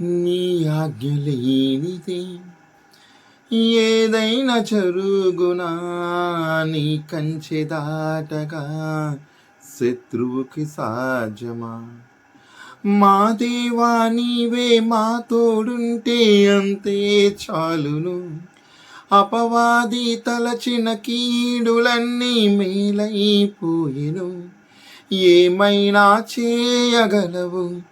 నీ ఆజ్ఞలేనిదే ఏదైనా చరుగునా? నీ కంచె దాటగా శత్రువుకి సాధ్యమా? మా దేవా నీవే మా తోడుంటే అంతే చాలును. అపవాది తలచిన కీడులన్నీ మేలైపోయెను. ఏమైనా చేయగలవు?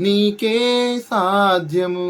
నీకే సాధ్యము.